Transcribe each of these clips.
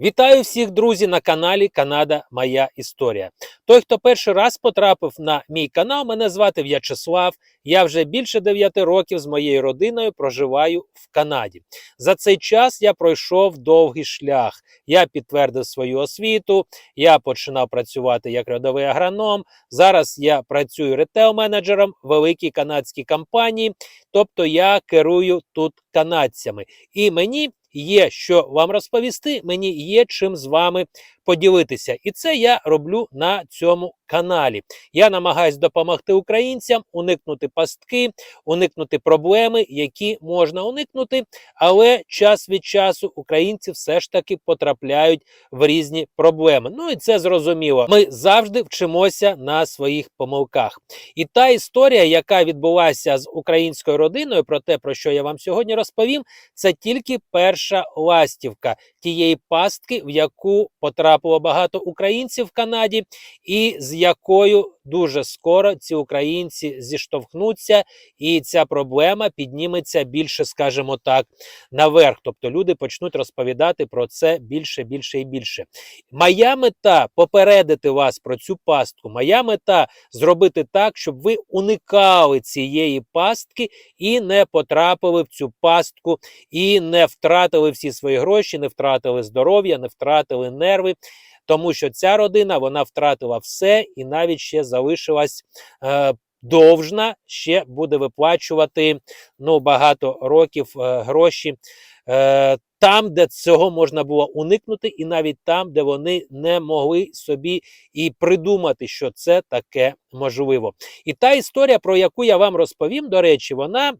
Вітаю всіх, друзі, на каналі Канада Моя Історія. Той, хто перший раз потрапив на мій канал, мене звати В'ячеслав. Я вже більше 9 років з моєю родиною проживаю в Канаді. За цей час я пройшов довгий шлях. Я підтвердив свою освіту, я починав працювати як рядовий агроном. Зараз я працюю ретейл-менеджером великій канадській компанії, тобто я керую тут канадцями. І мені є що вам розповісти, мені є чим з вами поділитися. І це я роблю на цьому каналі. Я намагаюсь допомогти українцям уникнути пастки, уникнути проблеми, які можна уникнути, але час від часу українці все ж таки потрапляють в різні проблеми. Ну і це зрозуміло. Ми завжди вчимося на своїх помилках. І та історія, яка відбулася з українською родиною, про те, про що я вам сьогодні розповім, це тільки перша ластівка тієї пастки, в яку потрапило багато українців в Канаді, і з якою дуже скоро ці українці зіштовхнуться, і ця проблема підніметься більше, скажімо так, наверх. Тобто люди почнуть розповідати про це більше, більше і більше. Моя мета попередити вас про цю пастку. Моя мета зробити так, щоб ви уникали цієї пастки і не потрапили в цю пастку, і не втратили всі свої гроші, не втратили здоров'я, не втратили нерви. Тому що ця родина вона втратила все і навіть ще залишилась е, довжна, ще буде виплачувати ну, багато років е, гроші. Е, там, де цього можна було уникнути, і навіть там, де вони не могли собі і придумати, що це таке можливо. І та історія, про яку я вам розповім, до речі, вона.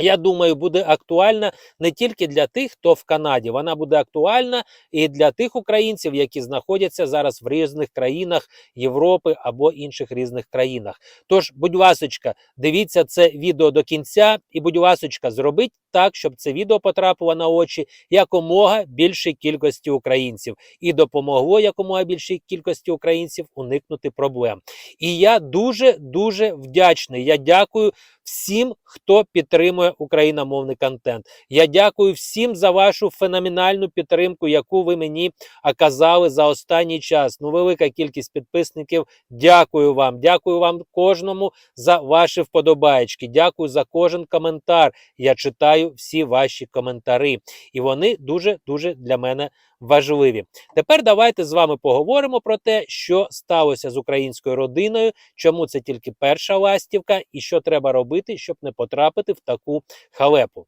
Я думаю, буде актуальна не тільки для тих, хто в Канаді, вона буде актуальна і для тих українців, які знаходяться зараз в різних країнах Європи або інших різних країнах. Тож, будь ласочка, дивіться це відео до кінця, і, будь ласочка, зробіть так, щоб це відео потрапило на очі якомога більшій кількості українців і допомогло якомога більшій кількості українців уникнути проблем. І я дуже дуже вдячний. Я дякую всім, хто підтримує україномовний контент. Я дякую всім за вашу феноменальну підтримку, яку ви мені оказали за останній час. Ну, велика кількість підписників. Дякую вам. Дякую вам кожному за ваші вподобаєчки. Дякую за кожен коментар. Я читаю всі ваші коментари, і вони дуже дуже для мене важливі. Тепер давайте з вами поговоримо про те, що сталося з українською родиною, чому це тільки перша ластівка, і що треба робити, щоб не потрапити в таку халепу.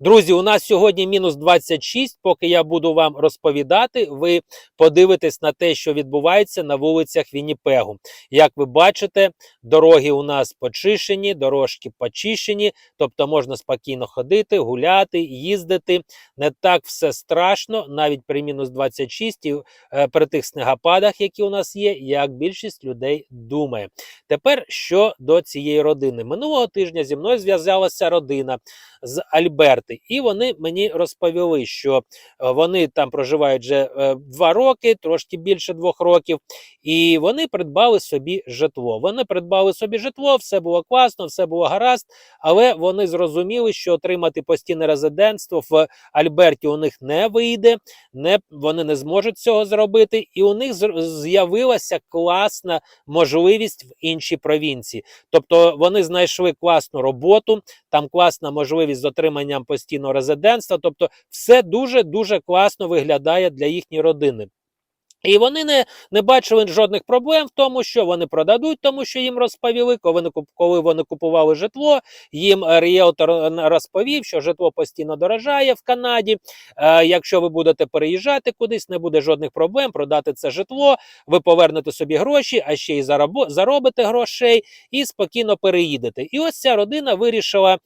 Друзі, у нас сьогодні мінус 26. Поки я буду вам розповідати, ви подивитесь на те, що відбувається на вулицях Вінніпегу. Як ви бачите, дороги у нас почищені, дорожки почищені, тобто можна спокійно ходити, гуляти, їздити. Не так все страшно, навіть при мінус 26 і е, при тих снегопадах, які у нас є, як більшість людей думає. Тепер що до цієї родини. Минулого тижня зі мною зв'язалася родина з Альберти, і вони мені розповіли, що е, вони там проживають вже е, два роки, трошки більше двох років, і вони придбали собі житло. Вони придбали собі житло, все було класно, все було гаразд, але вони зрозуміли, що отримати постійне резидентство в Альберті у них не вийде, не, вони не зможуть цього зробити, і у них з'явилася класна можливість в іншій провінції. Тобто вони знайшли класну роботу, там класна можливість з отриманням постійного резидентства. Тобто, все дуже дуже класно виглядає для їхньої родини. І вони не, не бачили жодних проблем в тому, що вони продадуть, тому що їм розповіли, коли вони, купували житло, їм е, ріелтор е, розповів, що житло постійно дорожає в Канаді. Е, якщо ви будете переїжджати кудись, не буде жодних проблем продати це житло, ви повернете собі гроші, а ще й заробите грошей і спокійно переїдете. І ось ця родина вирішила,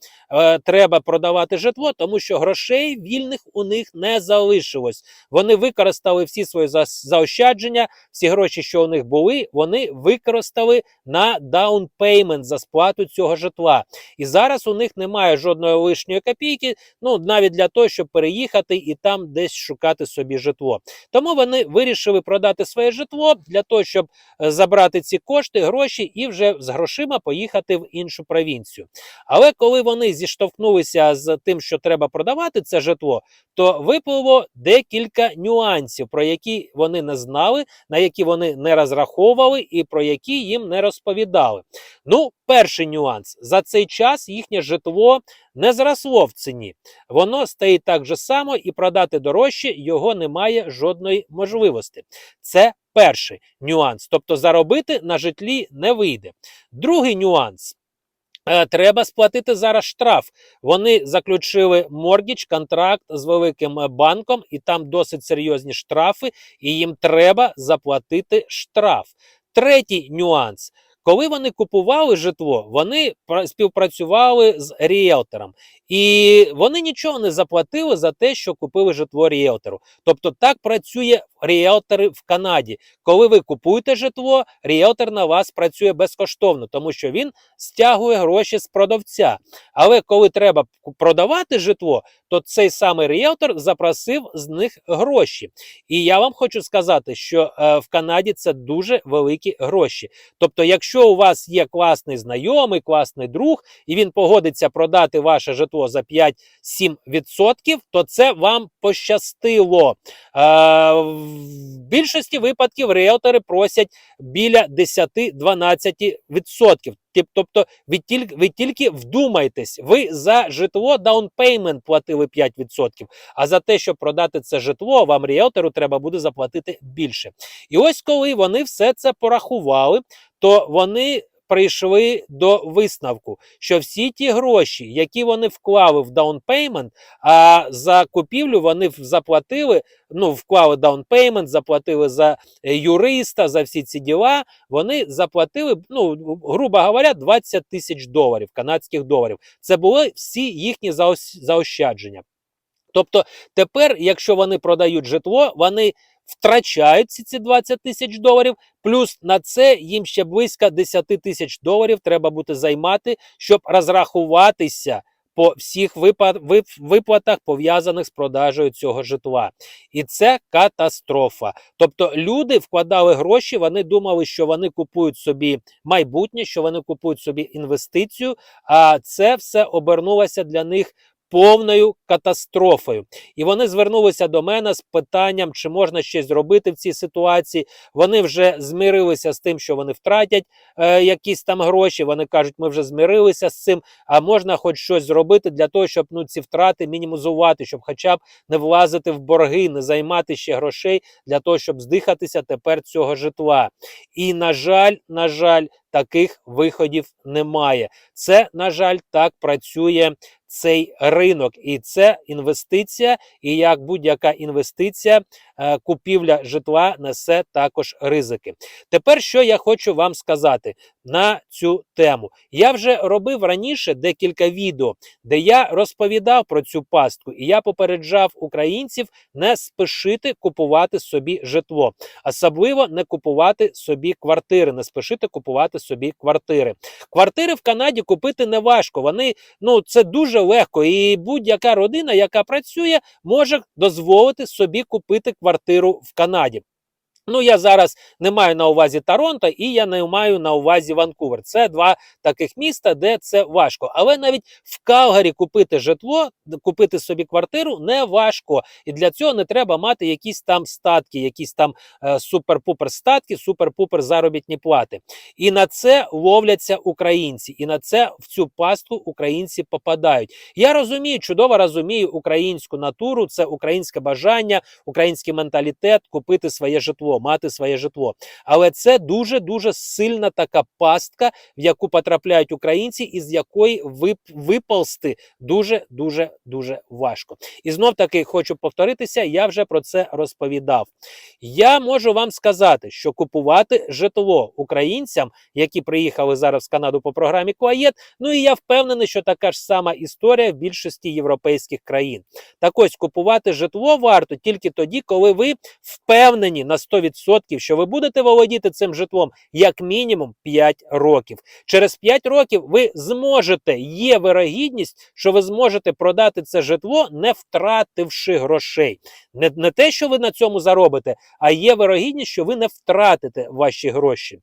треба продавати житло, тому що грошей вільних у них не залишилось. Вони використали всі свої заощадження заощадження, всі гроші, що у них були, вони використали на даунпеймент за сплату цього житла. І зараз у них немає жодної лишньої копійки, ну навіть для того, щоб переїхати і там десь шукати собі житло. Тому вони вирішили продати своє житло для того, щоб е, забрати ці кошти, гроші і вже з грошима поїхати в іншу провінцію. Але коли вони зіштовхнулися з тим, що треба продавати це житло, то випливо декілька нюансів, про які вони не знали, на які вони не розраховували і про які їм не розповідали. Ну, перший нюанс: за цей час їхнє житло не зросло в ціні. Воно стоїть так же само, і продати дорожче його немає жодної можливості. Це перший нюанс. Тобто заробити на житлі не вийде. Другий нюанс. Е, Треба сплатити зараз штраф. Вони заключили моргідж, контракт з великим е, банком, і там досить серйозні штрафи, і їм треба заплатити штраф. Третій нюанс. Коли вони купували житло, вони пра- співпрацювали з ріелтором, і вони нічого не заплатили за те, що купили житло ріелтору. Тобто так працює ріелтори в Канаді. Коли ви купуєте житло, ріелтор на вас працює безкоштовно, тому що він стягує гроші з продавця. Але коли треба продавати житло, то цей самий ріелтор запросив з них гроші. І я вам хочу сказати, що е, в Канаді це дуже великі гроші. Тобто, якщо у вас є класний знайомий, класний друг, і він погодиться продати ваше житло за 5-7%, то це вам пощастило. Е, в більшості випадків риелтори просять біля 10-12%. Тобто ви тільки, ви тільки вдумайтесь, ви за житло даунпеймент платили 5%, а за те, щоб продати це житло, вам ріелтору треба буде заплатити більше. І ось коли вони все це порахували, то вони прийшли до висновку, що всі ті гроші, які вони вклали в даунпеймент, а за купівлю вони заплатили, ну, вклали даунпеймент, заплатили за е, юриста, за всі ці діла, вони заплатили, ну, грубо говоря, 20 тисяч доларів, канадських доларів. Це були всі їхні заощадження. Тобто тепер, якщо вони продають житло, вони втрачають ці ці 20 тисяч доларів, плюс на це їм ще близько 10 тисяч доларів треба буде займати, щоб розрахуватися по всіх виплатах, пов'язаних з продажею цього житла. І це катастрофа. Тобто люди вкладали гроші, вони думали, що вони купують собі майбутнє, що вони купують собі інвестицію, а це все обернулося для них повною катастрофою. І вони звернулися до мене з питанням, чи можна щось зробити в цій ситуації. Вони вже змирилися з тим, що вони втратять е, якісь там гроші. Вони кажуть, ми вже змирилися з цим, а можна хоч щось зробити для того, щоб ну, ці втрати мінімізувати, щоб хоча б не влазити в борги, не займати ще грошей для того, щоб здихатися тепер цього житла. І, на жаль, на жаль, таких виходів немає. Це, на жаль, так працює цей ринок, і це інвестиція. І як будь-яка інвестиція, купівля житла несе також ризики. Тепер що я хочу вам сказати на цю тему. Я вже робив раніше декілька відео, де я розповідав про цю пастку, і я попереджав українців не спішити купувати собі житло, особливо не купувати собі квартири, не спішити купувати собі квартири. Квартири в Канаді купити не важко. Вони ну це дуже легко, і будь-яка родина, яка працює, може дозволити собі купити квартиру в Канаді. Ну, я зараз не маю на увазі Торонто і я не маю на увазі Ванкувер. Це два таких міста, де це важко. Але навіть в Калгарі купити житло, купити собі квартиру не важко. І для цього не треба мати якісь там статки, якісь там е, супер-пупер статки, супер-пупер заробітні плати. І на це ловляться українці, і на це в цю пастку українці попадають. Я розумію, чудово розумію українську натуру, це українське бажання, український менталітет купити своє житло, мати своє житло. Але це дуже дуже сильна така пастка, в яку потрапляють українці, і з якої вип- виползти дуже дуже дуже важко. І знов таки хочу повторитися, я вже про це розповідав. Я можу вам сказати, що купувати житло українцям, які приїхали зараз в Канаду по програмі Куаєт, ну і я впевнений, що така ж сама історія в більшості європейських країн. Так ось купувати житло варто тільки тоді, коли ви впевнені на 100%, 100%, що ви будете володіти цим житлом як мінімум 5 років. Через 5 років ви зможете, є вирогідність, що ви зможете продати це житло, не втративши грошей. Не, не те, що ви на цьому заробите, а є вирогідність, що ви не втратите ваші гроші.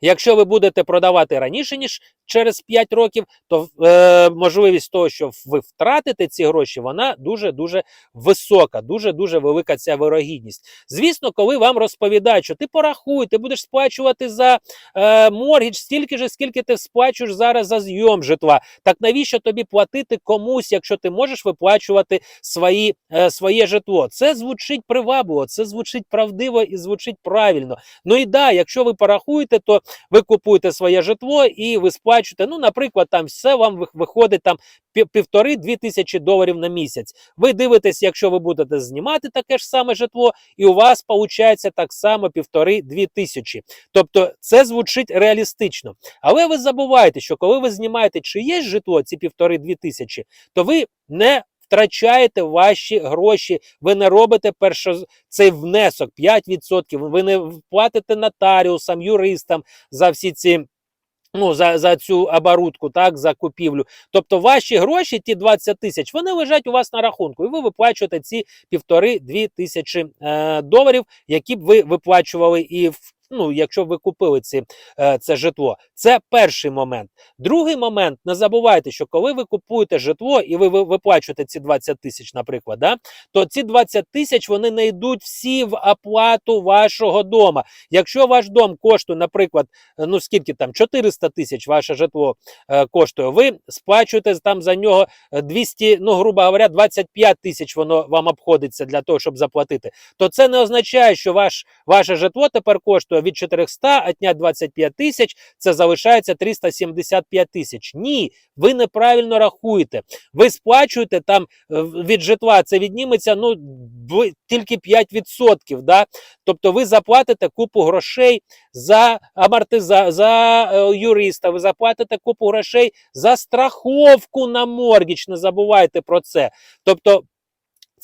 Якщо ви будете продавати раніше, ніж через 5 років, то е, можливість того, що ви втратите ці гроші, вона дуже-дуже висока, дуже-дуже велика ця вирогідність. Звісно, коли вам розповідають, що ти порахуй, ти будеш сплачувати за е, моргідж стільки ж, скільки ти сплачуєш зараз за зйом житла. Так навіщо тобі платити комусь, якщо ти можеш виплачувати свої, е, своє житло? Це звучить привабливо, це звучить правдиво і звучить правильно. Ну і да, якщо ви порахуєте, то ви купуєте своє житло і ви сплачуєте. Ну, наприклад, там все вам виходить там півтори-дві тисячі доларів на місяць. Ви дивитесь, якщо ви будете знімати таке ж саме житло, і у вас виходить так само півтори-дві тисячі. Тобто це звучить реалістично. Але ви забуваєте, що коли ви знімаєте чиєсь житло, ці півтори-дві тисячі, то ви не втрачаєте ваші гроші, ви не робите першо цей внесок 5%, ви не платите нотаріусам, юристам за всі ці. Ну, за, за цю оборудку, так, за купівлю. Тобто ваші гроші, ті 20 тисяч, вони лежать у вас на рахунку, і ви виплачуєте ці півтори-дві тисячі е, доларів, які б ви виплачували і в. Ну, якщо ви купили ці, е, це житло, це перший момент. Другий момент, не забувайте, що коли ви купуєте житло і ви, ви виплачуєте ці 20 тисяч, наприклад, да, то ці 20 тисяч вони не йдуть всі в оплату вашого дома. Якщо ваш дом коштує, наприклад, е, ну скільки там 400 тисяч ваше житло е, коштує, ви сплачуєте там за нього е, 200, ну грубо говоря, 25 тисяч воно вам обходиться для того, щоб заплатити. То це не означає, що ваш, ваше житло тепер коштує від 400, отнять 25 тисяч, це залишається 375 тисяч. Ні, ви неправильно рахуєте. Ви сплачуєте там е, від житла, це відніметься ну, тільки 5%. Да? Тобто ви заплатите купу грошей за амортиза, за е, юриста, ви заплатите купу грошей за страховку на моргіч. Не забувайте про це. Тобто.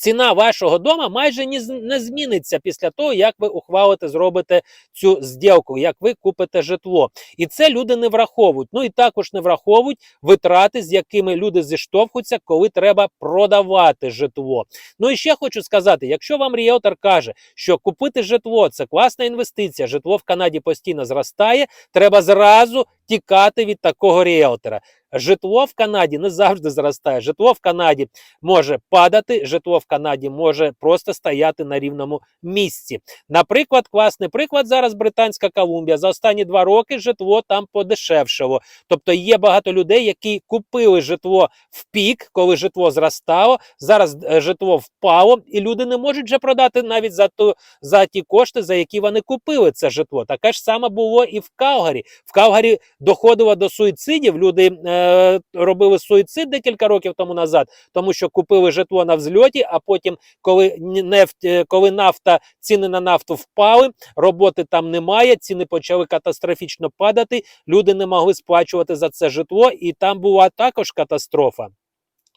Ціна вашого дома майже не зміниться після того, як ви ухвалите, зробите цю зділку, як ви купите житло. І це люди не враховують. Ну і також не враховують витрати, з якими люди зіштовхуються, коли треба продавати житло. Ну і ще хочу сказати: якщо вам ріелтор каже, що купити житло це класна інвестиція, житло в Канаді постійно зростає, треба зразу тікати від такого ріелтора. Житло в Канаді не завжди зростає. Житло в Канаді може падати, житло в Канаді може просто стояти на рівному місці. Наприклад, класний приклад зараз Британська Колумбія. За останні два роки житло там подешевшало. Тобто є багато людей, які купили житло в пік, коли житло зростало. Зараз е, житло впало, і люди не можуть вже продати навіть за ту за ті кошти, за які вони купили це житло. Таке ж саме було і в Калгарі. В Калгарі доходило до суїцидів. Люди е, робили суїцид декілька років тому назад, тому що купили житло на взльоті, а потім, коли нефть, е, коли нафта, ціни на нафту впали, роботи там немає, ціни почали катастрофічно падати. Люди не могли сплачувати за це житло, і там була також катастрофа.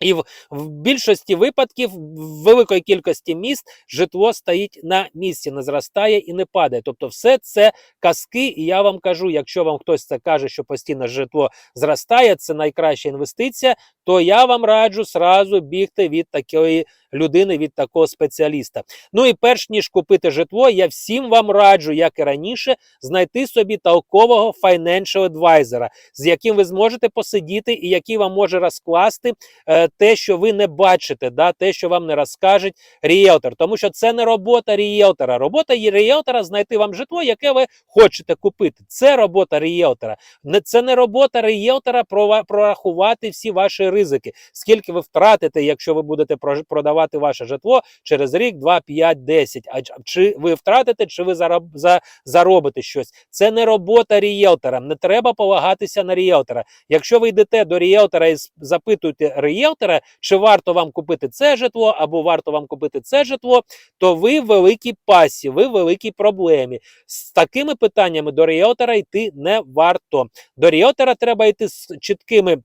І в, в більшості випадків, в великої кількості міст, житло стоїть на місці, не зростає і не падає. Тобто, все це казки. І я вам кажу, якщо вам хтось це каже, що постійно житло зростає, це найкраща інвестиція, то я вам раджу сразу бігти від такої людини, від такого спеціаліста. Ну і перш ніж купити житло, я всім вам раджу, як і раніше, знайти собі толкового financial advisor, з яким ви зможете посидіти, і який вам може розкласти е, те, що ви не бачите, да, те, що вам не розкажуть ріелтор. Тому що це не робота ріелтора. Робота ріелтора знайти вам житло, яке ви хочете купити. Це робота ріелтора. Це не робота ріелтора прорахувати всі ваші ризики. Скільки ви втратите, якщо ви будете прож- продавати ваше житло через рік, 2, 5, 10. А чи ви втратите, чи ви зароб, за, заробите щось? Це не робота ріелтора. Не треба полагатися на ріелтора. Якщо ви йдете до ріелтора і запитуєте ріелтора, чи варто вам купити це житло, або варто вам купити це житло, то ви в великій пасі, ви в великій проблемі. З такими питаннями до ріелтора йти не варто. До ріелтора треба йти з чіткими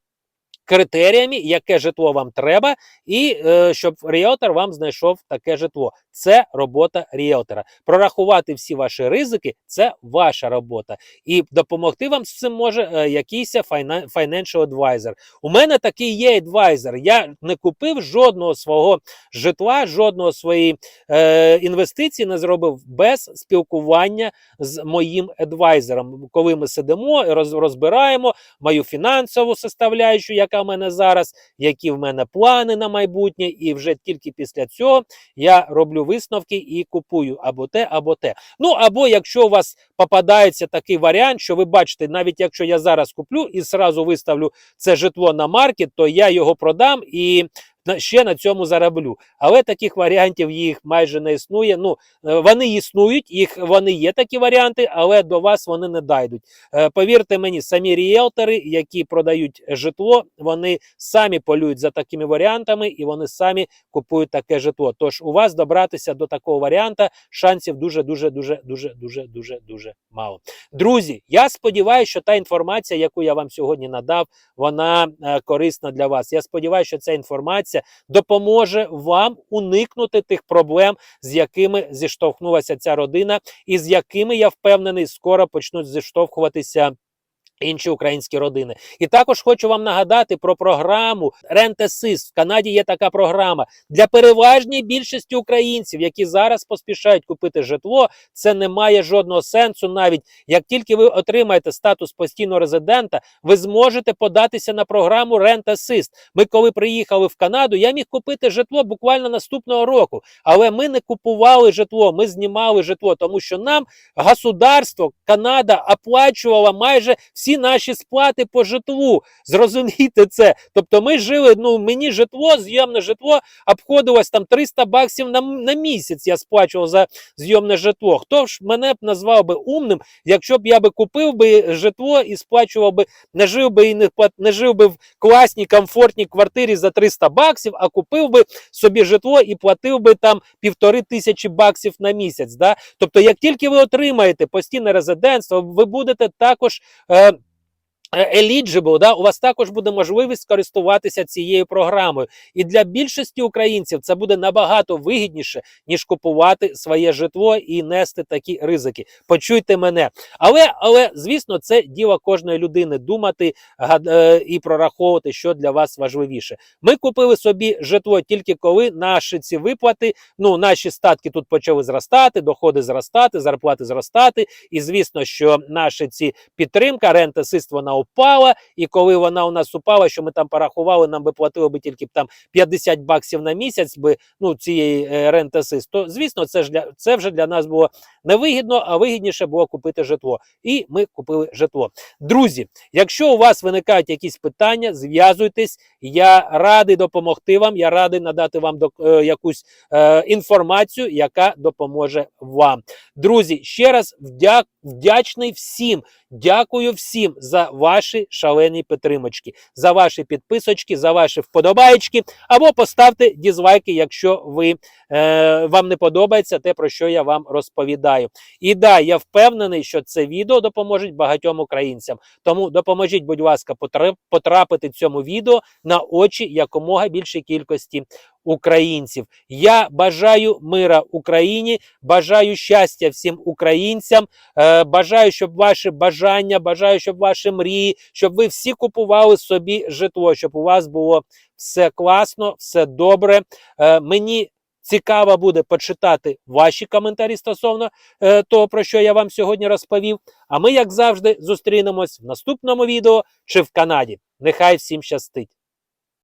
критеріями, яке житло вам треба, і е, щоб ріелтор вам знайшов таке житло. Це робота ріелтора. Прорахувати всі ваші ризики це ваша робота. І допомогти вам з цим може е, якийсь financial advisor. У мене такий є адвайзер. Я не купив жодного свого житла, жодного своєї е, інвестиції не зробив без спілкування з моїм адвайзером. Коли ми сидимо роз, розбираємо мою фінансову составляючу, яка в мене зараз, які в мене плани на майбутнє, і вже тільки після цього я роблю висновки і купую або те, або те. Ну або якщо у вас попадається такий варіант, що ви бачите, навіть якщо я зараз куплю і зразу виставлю це житло на маркет, то я його продам і ще на цьому зароблю. Але таких варіантів їх майже не існує. Ну е, вони існують, їх вони є такі варіанти, але до вас вони не дійдуть. Е, Повірте мені, самі ріелтори, які продають житло, вони самі полюють за такими варіантами і вони самі купують таке житло. Тож у вас добратися до такого варіанта шансів дуже, дуже, дуже, дуже, дуже, дуже, дуже мало. Друзі, я сподіваюся, що та інформація, яку я вам сьогодні надав, вона е, корисна для вас. Я сподіваюся, що ця інформація допоможе вам уникнути тих проблем, з якими зіштовхнулася ця родина, і з якими я впевнений, скоро почнуть зіштовхуватися. Інші українські родини, і також хочу вам нагадати про програму Assist. В Канаді є така програма для переважної більшості українців, які зараз поспішають купити житло. Це не має жодного сенсу. Навіть як тільки ви отримаєте статус постійного резидента, ви зможете податися на програму Assist. Ми, коли приїхали в Канаду, я міг купити житло буквально наступного року, але ми не купували житло, ми знімали житло, тому що нам государство Канада оплачувала майже всі наші сплати по житлу. Зрозумійте це. Тобто, ми жили. Ну мені житло, зйомне житло обходилось там 300 баксів на, на місяць. Я сплачував за зйомне житло. Хто ж мене б назвав би умним, якщо б я би купив би житло і сплачував би, не жив би і не не жив би в класній, комфортній квартирі за 300 баксів, а купив би собі житло і платив би там півтори тисячі баксів на місяць. Да? Тобто, як тільки ви отримаєте постійне резидентство, ви будете також. Е, Eligible, да, у вас також буде можливість користуватися цією програмою. І для більшості українців це буде набагато вигідніше, ніж купувати своє житло і нести такі ризики. Почуйте мене. Але, але звісно, це діло кожної людини думати е, і прораховувати, що для вас важливіше. Ми купили собі житло тільки коли наші ці виплати, ну наші статки тут почали зростати, доходи зростати, зарплати зростати. І звісно, що наші ці підтримка, рента вона упала. І коли вона у нас упала, що ми там порахували, нам би платили би тільки там 50 баксів на місяць би ну цієї е, рента то звісно, це ж для це вже для нас було невигідно, а вигідніше було купити житло. І ми купили житло. Друзі, якщо у вас виникають якісь питання, зв'язуйтесь. Я радий допомогти вам. Я радий надати вам до, е, якусь е, інформацію, яка допоможе вам. Друзі, ще раз вдя, вдячний всім. Дякую всім за ваші шалені підтримочки, за ваші підписочки, за ваші вподобаєчки. Або поставте дізлайки, якщо ви, е, вам не подобається те, про що я вам розповідаю. І да, я впевнений, що це відео допоможе багатьом українцям. Тому допоможіть, будь ласка, потра- потрапити цьому відео на очі якомога більшій кількості українців. Я бажаю мира Україні, бажаю щастя всім українцям. Е, бажаю, щоб ваші бажання, бажаю, щоб ваші мрії, щоб ви всі купували собі житло, щоб у вас було все класно, все добре. Е, мені цікаво буде почитати ваші коментарі стосовно е, того, про що я вам сьогодні розповів. А ми, як завжди, зустрінемось в наступному відео чи в Канаді. Нехай всім щастить!